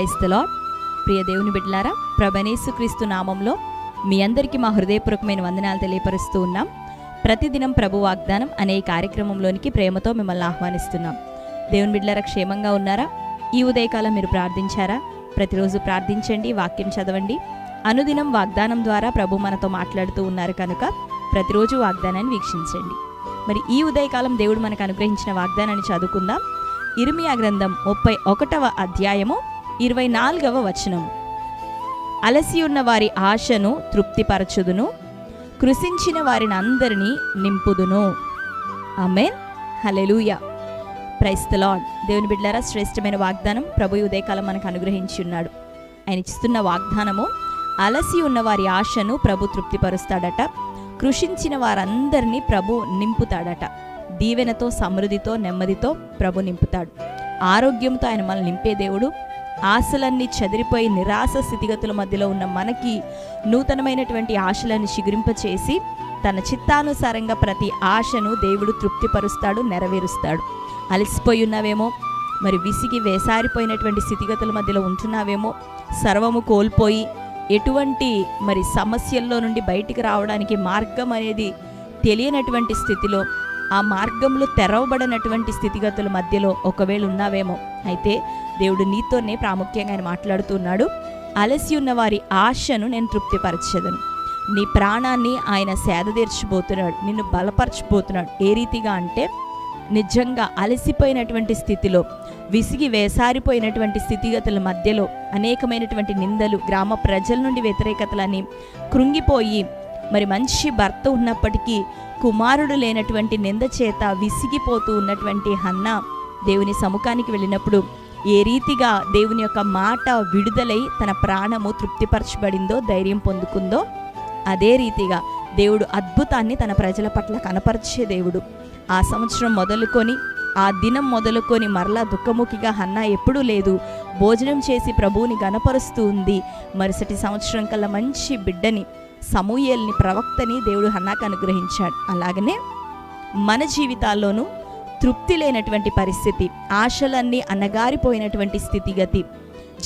క్రైస్తలో ప్రియ దేవుని బిడ్డలారా ప్రభనేసు క్రీస్తు నామంలో మీ అందరికీ మా హృదయపూర్వకమైన వందనాలు తెలియపరుస్తూ ఉన్నాం. ప్రతిదినం ప్రభు వాగ్దానం అనే కార్యక్రమంలోనికి ప్రేమతో మిమ్మల్ని ఆహ్వానిస్తున్నాం. దేవుని బిడ్డలారా క్షేమంగా ఉన్నారా? ఈ ఉదయకాలం మీరు ప్రార్థించారా? ప్రతిరోజు ప్రార్థించండి వాక్యం చదవండి. అనుదినం వాగ్దానం ద్వారా ప్రభు మనతో మాట్లాడుతూ ఉన్నారు కనుక ప్రతిరోజు వాగ్దానాన్ని వీక్షించండి. మరి ఈ ఉదయకాలం దేవుడు మనకు అనుగ్రహించిన వాగ్దానాన్ని చదువుకుందాం. ఇర్మియా గ్రంథం ముప్పై ఒకటవ అధ్యాయము ఇరవై నాలుగవ వచనం. అలసి ఉన్న వారి ఆశను తృప్తిపరచుదును కృషించిన వారిని అందరినీ నింపుదును. అమెన్ హలెలూయ ప్రైస్ లాడ్ దేవుని బిడ్డలారా శ్రేష్టమైన వాగ్దానం ప్రభు ఉదయకాలం మనకు అనుగ్రహించి ఉన్నాడు. ఆయన ఇస్తున్న వాగ్దానము అలసి ఉన్న వారి ఆశను ప్రభు తృప్తిపరుస్తాడట కృషించిన వారందరినీ ప్రభు నింపుతాడట. దీవెనతో సమృద్ధితో నెమ్మదితో ప్రభు నింపుతాడు. ఆరోగ్యంతో ఆయన మనల్ని నింపే దేవుడు ఆశలన్నీ చెదిరిపోయి నిరాశ స్థితిగతుల మధ్యలో ఉన్న మనకి నూతనమైనటువంటి ఆశలను చిగురింపచేసి తన చిత్తానుసారంగా ప్రతి ఆశను దేవుడు తృప్తిపరుస్తాడు నెరవేరుస్తాడు. అలసిపోయి ఉన్నావేమో మరి విసిగి వేసారిపోయినటువంటి స్థితిగతుల మధ్యలో ఉంటున్నావేమో సర్వము కోల్పోయి ఎటువంటి మరి సమస్యల్లో నుండి బయటికి రావడానికి మార్గం అనేది తెలియనటువంటి స్థితిలో ఆ మార్గంలో తెరవబడినటువంటి స్థితిగతుల మధ్యలో ఒకవేళ ఉన్నావేమో. అయితే దేవుడు నీతోనే ప్రాముఖ్యంగా ఆయన మాట్లాడుతున్నాడు. అలసి ఉన్న వారి ఆశను నేను తృప్తిపరచదను. నీ ప్రాణాన్ని ఆయన సేద తీర్చిపోతున్నాడు. నిన్ను బలపరచిపోతున్నాడు ఏ రీతిగా అంటే నిజంగా అలసిపోయినటువంటి స్థితిలో విసిగి వేసారిపోయినటువంటి స్థితిగతుల మధ్యలో అనేకమైనటువంటి నిందలు గ్రామ ప్రజల నుండి వ్యతిరేకతలని కృంగిపోయి మరి మంచి భర్త ఉన్నప్పటికీ కుమారుడు లేనటువంటి నింద చేత విసిగిపోతూ ఉన్నటువంటి హన్న దేవుని సముఖానికి వెళ్ళినప్పుడు ఏ రీతిగా దేవుని యొక్క మాట విడుదలై తన ప్రాణము తృప్తిపరచబడిందో ధైర్యం పొందుకుందో అదే రీతిగా దేవుడు అద్భుతాన్ని తన ప్రజల పట్ల కనపరిచే దేవుడు. ఆ సంవత్సరం మొదలుకొని ఆ దినం మొదలుకొని మరలా దుఃఖముఖిగా హన్నా ఎప్పుడూ లేదు. భోజనం చేసి ప్రభువుని గనపరుస్తూ ఉంది. మరుసటి సంవత్సరం కల్లా మంచి బిడ్డని సమూయేల్ని ప్రవక్తని దేవుడు హన్నాకు అనుగ్రహించాడు. అలాగనే మన జీవితాల్లోనూ తృప్తి లేనటువంటి పరిస్థితి ఆశలన్నీ అన్నగారిపోయినటువంటి స్థితిగతి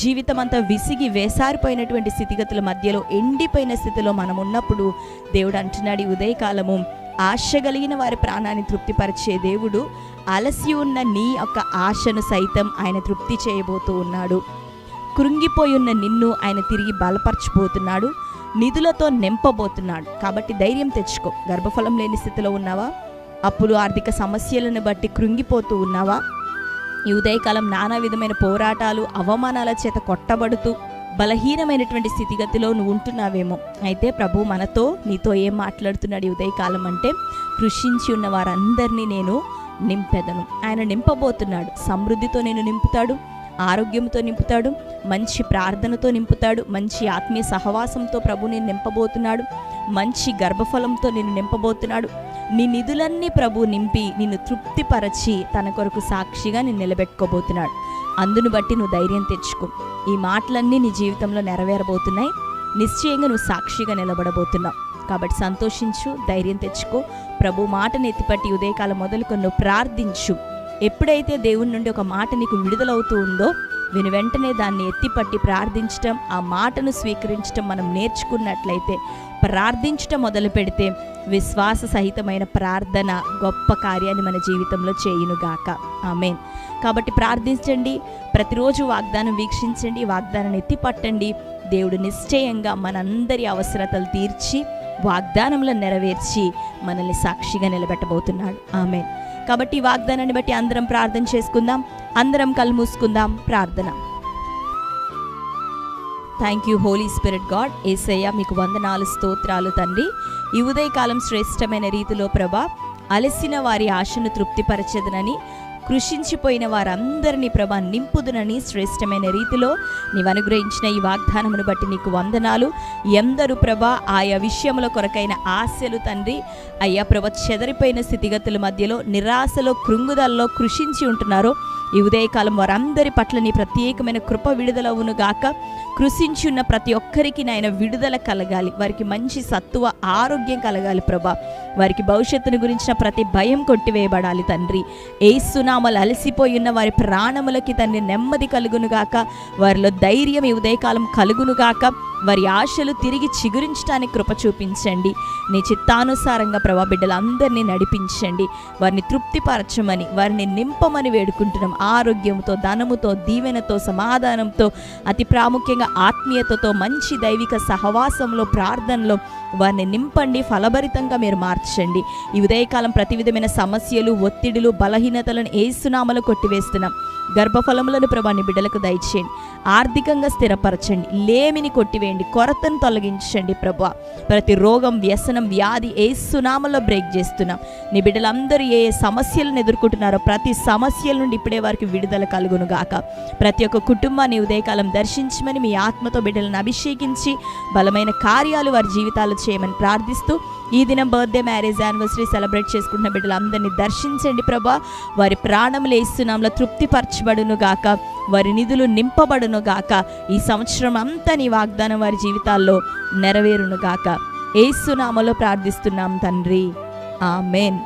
జీవితం అంతా విసిగి వేసారిపోయినటువంటి స్థితిగతుల మధ్యలో ఎండిపోయిన స్థితిలో మనం ఉన్నప్పుడు దేవుడు అంటున్నాడు ఈ ఉదయకాలము ఆశ కలిగిన వారి ప్రాణాన్ని తృప్తిపరిచే దేవుడు అలసి ఉన్న నీ యొక్క ఆశను సైతం ఆయన తృప్తి చేయబోతూ ఉన్నాడు. కృంగిపోయి ఉన్న నిన్ను ఆయన తిరిగి బలపరచబోతున్నాడు నిధులతో నింపబోతున్నాడు. కాబట్టి ధైర్యం తెచ్చుకో. గర్భఫలం లేని స్థితిలో ఉన్నావా? అప్పులు ఆర్థిక సమస్యలను బట్టి కృంగిపోతూ ఉన్నావా? ఈ ఉదయకాలం నానా విధమైన పోరాటాలు అవమానాల చేత కొట్టబడుతూ బలహీనమైనటువంటి స్థితిగతిలో నువ్వు ఉంటున్నావేమో. అయితే ప్రభు మనతో నీతో ఏం మాట్లాడుతున్నాడు ఈ ఉదయకాలం అంటే కృషించి ఉన్న వారందరినీ నేను నింపెదను. ఆయన నింపబోతున్నాడు. సమృద్ధితో నేను నింపుతాడు. ఆరోగ్యంతో నింపుతాడు మంచి ప్రార్థనతో నింపుతాడు మంచి ఆత్మీయ సహవాసంతో ప్రభు నేను నింపబోతున్నాడు మంచి గర్భఫలంతో నిన్ను నింపబోతున్నాడు. నీ నిధులన్నీ ప్రభు నింపి నిన్ను తృప్తిపరచి తన కొరకు సాక్షిగా నిన్ను నిలబెట్టుకోబోతున్నాడు. అందును బట్టి నువ్వు ధైర్యం తెచ్చుకో. ఈ మాటలన్నీ నీ జీవితంలో నెరవేరబోతున్నాయి. నిశ్చయంగా నువ్వు సాక్షిగా నిలబడబోతున్నావు. కాబట్టి సంతోషించు ధైర్యం తెచ్చుకో. ప్రభు మాటను ఎత్తిపట్టి ఉదయకాలం మొదలుకొని నువ్వు ప్రార్థించు. ఎప్పుడైతే దేవుని నుండి ఒక మాట నీకు విడుదలవుతూ ఉందో విని వెంటనే దాన్ని ఎత్తిపట్టి ప్రార్థించటం ఆ మాటను స్వీకరించటం మనం నేర్చుకున్నట్లయితే ప్రార్థించటం మొదలు పెడితే విశ్వాస సహితమైన ప్రార్థన గొప్ప కార్యాన్ని మన జీవితంలో చేయునుగాక. ఆమెన్. కాబట్టి ప్రార్థించండి ప్రతిరోజు వాగ్దానం వీక్షించండి వాగ్దానాన్ని ఎత్తిపట్టండి దేవుడు నిశ్చయంగా మనందరి అవసరతలు తీర్చి వాగ్దానంలో నెరవేర్చి మనల్ని సాక్షిగా నిలబెట్టబోతున్నాడు. ఆమెన్. కాబట్టి వాగ్దానాన్ని బట్టి అందరం ప్రార్థన చేసుకుందాం. అందరం కళ్ళు మూసుకుందాం ప్రార్థన. Thank you Holy Spirit God Yesayya మీకు వందనాలు స్తోత్రాలు తండ్రి. ఈ ఉదయకాలం శ్రేష్టమైన రీతిలో ప్రభా అలసిన వారి ఆశను తృప్తిపరచదనని కృషించిపోయిన వారందరినీ ప్రభా నింపుదునని శ్రేష్టమైన రీతిలో నీవు అనుగ్రహించిన ఈ వాగ్దానమును బట్టి నీకు వందనాలు. ఎందరు ప్రభా ఆయా విషయముల కొరకైన ఆశలు తండ్రి అయ్యా ప్రభ చెదరిపోయిన స్థితిగతుల మధ్యలో నిరాశలో కృంగుదల్లో కృషించి ఉంటున్నారో ఈ ఉదయకాలం వారందరి పట్ల నీ ప్రత్యేకమైన కృప విడుదలవును గాక కృషించి ఉన్న ప్రతి ఒక్కరికి నాయన విడుదల కలగాలి. వారికి మంచి సత్తువ ఆరోగ్యం కలగాలి ప్రభా. వారికి భవిష్యత్తును గురించిన ప్రతి భయం కొట్టివేయబడాలి తండ్రి. ఏసునామలు అలసిపోయి ఉన్న వారి ప్రాణములకి తండ్రి నెమ్మది కలుగునుగాక. వారిలో ధైర్యం ఈ ఉదయకాలం కలుగునుగాక. వారి ఆశలు తిరిగి చిగురించడానికి కృప చూపించండి. నీ చిత్తానుసారంగా ప్రభా బిడ్డలందరినీ నడిపించండి. వారిని తృప్తిపరచమని వారిని నింపమని వేడుకుంటున్నాం. ఆరోగ్యంతో ధనముతో దీవెనతో సమాధానంతో అతి ప్రాముఖ్యంగా ఆత్మీయతతో మంచి దైవిక సహవాసంలో ప్రార్థనలో వారిని నింపండి ఫలభరితంగా మీరు మార్చండి. ఈ ఉదయకాలం ప్రతి విధమైన సమస్యలు ఒత్తిడులు బలహీనతలను ఏసునామలు కొట్టివేస్తున్నాం. గర్భఫలములను ప్రభాని బిడ్డలకు దయచేయండి. ఆర్థికంగా స్థిరపరచండి. లేమిని కొట్టివేయండి. కొరతను తొలగించండి ప్రభా. ప్రతి రోగం వ్యసనం వ్యాధి ఏ సునామలో బ్రేక్ చేస్తున్నాం. నీ బిడ్డలందరూ ఏ ఏ సమస్యలను ఎదుర్కొంటున్నారో ప్రతి సమస్యల నుండి ఇప్పుడే వారికి విడుదల కలుగును గాక. ప్రతి ఒక్క కుటుంబాన్ని ఉదయకాలం దర్శించమని మీ ఆత్మతో బిడ్డలను అభిషేకించి బలమైన కార్యాలు వారి జీవితాలు చేయమని ప్రార్థిస్తూ ఈ దినం బర్త్డే మ్యారేజ్ యానివర్సరీ సెలబ్రేట్ చేసుకుంటున్న బిడ్డలందరినీ దర్శించండి ప్రభా. వారి ప్రాణములు ఇస్తున్నాంలో తృప్తిపరచబడును గాక. వారి నిధులు నింపబడును గాక. ఈ సంవత్సరం అంతా నీ వాగ్దానం వారి జీవితాల్లో నెరవేరును గాక. ఏసునామలో ప్రార్థిస్తున్నాం తండ్రి. ఆమెన్.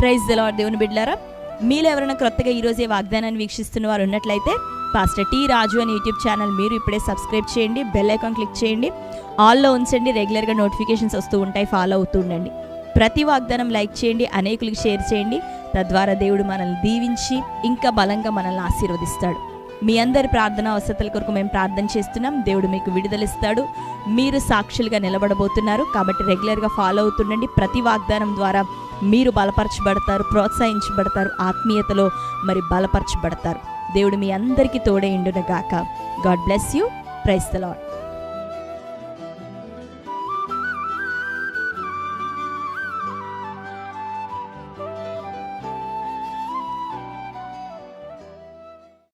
ప్రైజ్ ద దేవుని బిడ్డారా మీరు ఎవరైనా క్రొత్తగా ఈరోజే వాగ్దానాన్ని వీక్షిస్తున్న వారు ఉన్నట్లయితే పాస్టర్ టీ రాజు అని యూట్యూబ్ ఛానల్ మీరు ఇప్పుడే సబ్స్క్రైబ్ చేయండి బెల్ ఐకాన్ క్లిక్ చేయండి ఆల్లో ఉంచండి రెగ్యులర్గా నోటిఫికేషన్స్ వస్తూ ఉంటాయి ఫాలో అవుతూ ఉండండి. ప్రతి వాగ్దానం లైక్ చేయండి అనేకులకు షేర్ చేయండి తద్వారా దేవుడు మనల్ని దీవించి ఇంకా బలంగా మనల్ని ఆశీర్వదిస్తాడు. మీ అందరి ప్రార్థన అవసరతల కొరకు మేము ప్రార్థన చేస్తున్నాం. దేవుడు మీకు విడుదలిస్తాడు. మీరు సాక్షులుగా నిలబడబోతున్నారు. కాబట్టి రెగ్యులర్గా ఫాలో అవుతుండండి. ప్రతి వాగ్దానం ద్వారా మీరు బలపరచబడతారు ప్రోత్సహించబడతారు ఆత్మీయతలో మరి బలపరచబడతారు. దేవుడు మీ అందరికీ తోడే గాక. God bless you praise the Lord